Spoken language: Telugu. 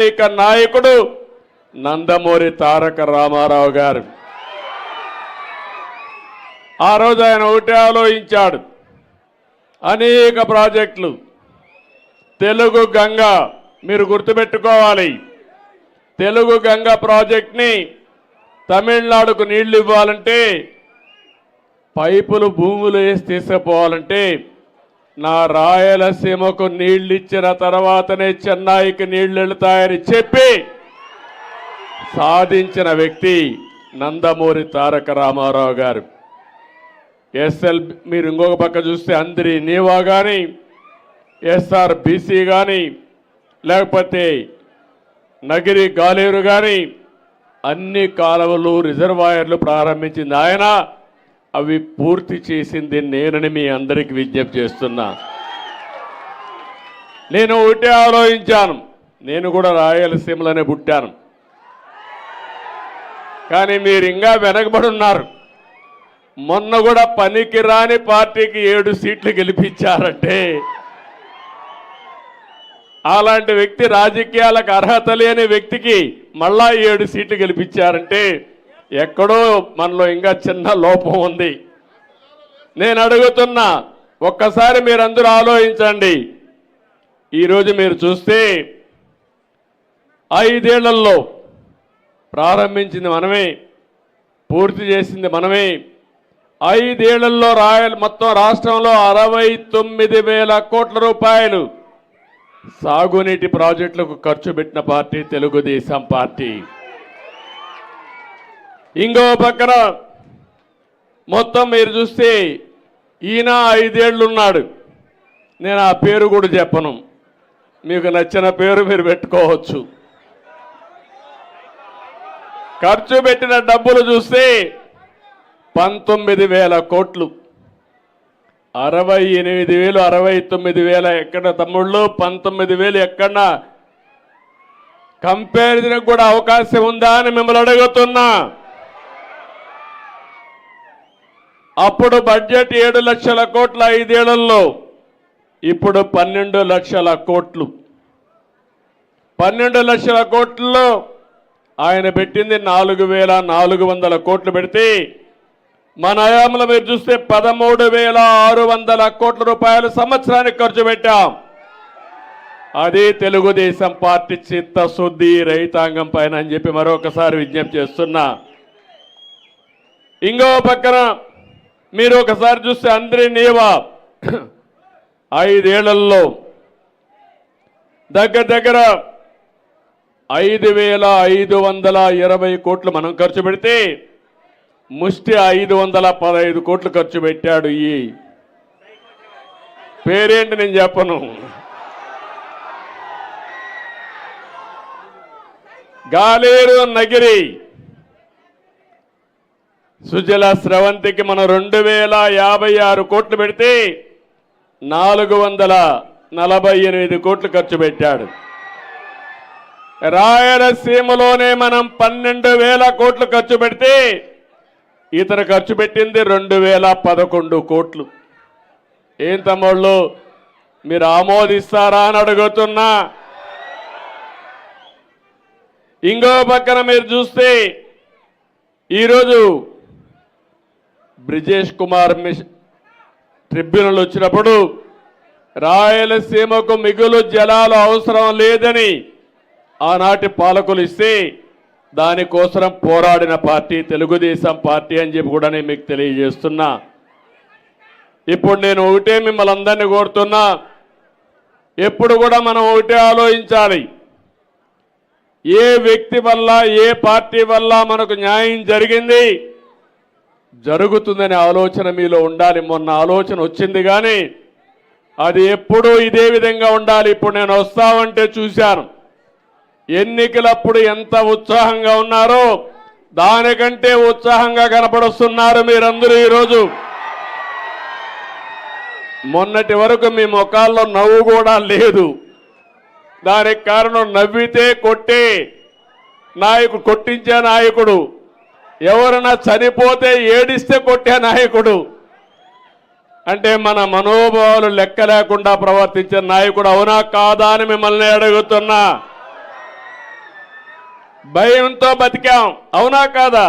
ఏకైక నాయకుడు నందమూరి తారక రామారావు గారు. ఆ రోజు ఆయన ఒకటే ఆలోచించాడు. అనేక ప్రాజెక్టులు. తెలుగు గంగ మీరు గుర్తుపెట్టుకోవాలి. తెలుగు గంగ ప్రాజెక్ట్ని తమిళనాడుకు నీళ్ళు ఇవ్వాలంటే పైపులు భూములు వేసి తీసుకుపోవాలంటే నా రాయలసీమకు నీళ్ళిచ్చిన ఇచ్చిన తర్వాతనే చెన్నైకి నీళ్ళు వెళుతాయని చెప్పి సాధించిన వ్యక్తి నందమూరి తారక రామారావు గారు. ఎస్ఎల్ మీరు ఇంకొక పక్క చూస్తే అందరి నీవా కానీ ఎస్ఆర్ బీసీ కానీ లేకపోతే నగిరి గాలేరు కానీ అన్ని కాలువలు రిజర్వాయర్లు ప్రారంభించింది ఆయన. అవి పూర్తి చేసింది నేనని మీ అందరికి విజ్ఞప్తి చేస్తున్నా. నేను ఒకటే ఆలోచించాను. నేను కూడా రాయలసీమలోనే పుట్టాను. కానీ మీరు ఇంకా వెనకబడి ఉన్నారు. మొన్న కూడా పనికి రాని పార్టీకి ఏడు సీట్లు గెలిపించారంటే అలాంటి వ్యక్తి రాజకీయాలకు అర్హత లేని వ్యక్తికి మళ్ళా ఏడు సీట్లు గెలిపించారంటే ఎక్కడో మనలో ఇంకా చిన్న లోపం ఉంది. నేను అడుగుతున్నా ఒక్కసారి మీరందరూ ఆలోచించండి. ఈరోజు మీరు చూస్తే ఐదేళ్ళలో ప్రారంభించింది మనమే పూర్తి చేసింది మనమే. ఐదేళ్ళలో రాయల్ మొత్తం రాష్ట్రంలో అరవై తొమ్మిది వేల కోట్ల రూపాయలు సాగునీటి ప్రాజెక్టులకు ఖర్చు పెట్టిన పార్టీ తెలుగుదేశం పార్టీ. ఇంకో పక్కన మొత్తం మీరు చూస్తే ఈయన ఐదేళ్ళున్నాడు నేను ఆ పేరు కూడా చెప్పను. మీకు నచ్చిన పేరు మీరు పెట్టుకోవచ్చు. ఖర్చు పెట్టిన డబ్బులు చూస్తే పంతొమ్మిది వేల కోట్లు. అరవై ఎనిమిది వేలు అరవై తొమ్మిది వేల ఎక్కడ తమ్ముళ్ళు పంతొమ్మిది వేలు ఎక్కడ కంపారిజన్ కూడా అవకాశం ఉందా అని మిమ్మల్ని అడుగుతున్నా. అప్పుడు బడ్జెట్ ఏడు లక్షల కోట్ల ఐదేళ్ళలో ఇప్పుడు పన్నెండు లక్షల కోట్లు. పన్నెండు లక్షల కోట్లలో ఆయన పెట్టింది నాలుగు వేల నాలుగు వందల కోట్లు పెడితే మన హయాంలో మీరు చూస్తే పదమూడు వేల ఆరు వందల కోట్ల రూపాయలు సంవత్సరానికి ఖర్చు పెట్టాం. అది తెలుగుదేశం పార్టీ చిత్తశుద్ధి రైతాంగం పైన అని చెప్పి మరొకసారి విజ్ఞప్తి చేస్తున్నా. ఇంకో పక్కన మీరు ఒకసారి చూస్తే అందరి నీవా ఐదేళ్ళలో దగ్గర దగ్గర ఐదు వేల ఐదు వందల ఇరవై కోట్లు మనం ఖర్చు పెడితే ముష్టి ఐదు వందల పదహైదు కోట్లు ఖర్చు పెట్టాడు ఈ. పేరేంటి నేను చెప్పను. గాలేరు నగిరి. సుజల స్రవంతికి మనం రెండు వేల యాభై ఆరు కోట్లు పెడితే నాలుగు వందల నలభై ఎనిమిది కోట్లు ఖర్చు పెట్టాడు. రాయలసీమలోనే మనం పన్నెండు వేల కోట్లు ఖర్చు పెడితే ఇతర ఖర్చు పెట్టింది రెండు వేల పదకొండు కోట్లు. ఏం తమ్ముళ్ళు మీరు ఆమోదిస్తారా అని అడుగుతున్నా. ఇంకో పక్కన మీరు చూస్తే ఈరోజు బ్రిజేష్ కుమార్ మిష్ ట్రిబ్యునల్ వచ్చినప్పుడు రాయలసీమకు మిగులు జలాలు అవసరం లేదని ఆనాటి పాలకులు ఇస్తే దానికోసం పోరాడిన పార్టీ తెలుగుదేశం పార్టీ అని చెప్పి కూడా నేను మీకు తెలియజేస్తున్నా. ఇప్పుడు నేను ఒకటే మిమ్మల్ని అందరినీ కోరుతున్నా ఎప్పుడు కూడా మనం ఒకటే ఆలోచించాలి. ఏ వ్యక్తి వల్ల ఏ పార్టీ వల్ల మనకు న్యాయం జరిగింది జరుగుతుందనే ఆలోచన మీలో ఉండాలి. మొన్న ఆలోచన వచ్చింది కానీ అది ఎప్పుడూ ఇదే విధంగా ఉండాలి. ఇప్పుడు నేను వస్తామంటే చూశాను. ఎన్నికలప్పుడు ఎంత ఉత్సాహంగా ఉన్నారో దానికంటే ఉత్సాహంగా కనపడుస్తున్నారు మీరందరూ ఈరోజు. మొన్నటి వరకు మీ ముఖాల్లో నవ్వు కూడా లేదు. దానికి కారణం నవ్వితే కొట్టే నాయకుడు కొట్టించే నాయకుడు ఎవరైనా చనిపోతే ఏడిస్తే కొట్టే నాయకుడు. అంటే మన మనోభావాలు లెక్క లేకుండా ప్రవర్తించే నాయకుడు అవునా కాదా అని మిమ్మల్ని అడుగుతున్నా. భయంతో బతికాం అవునా కాదా?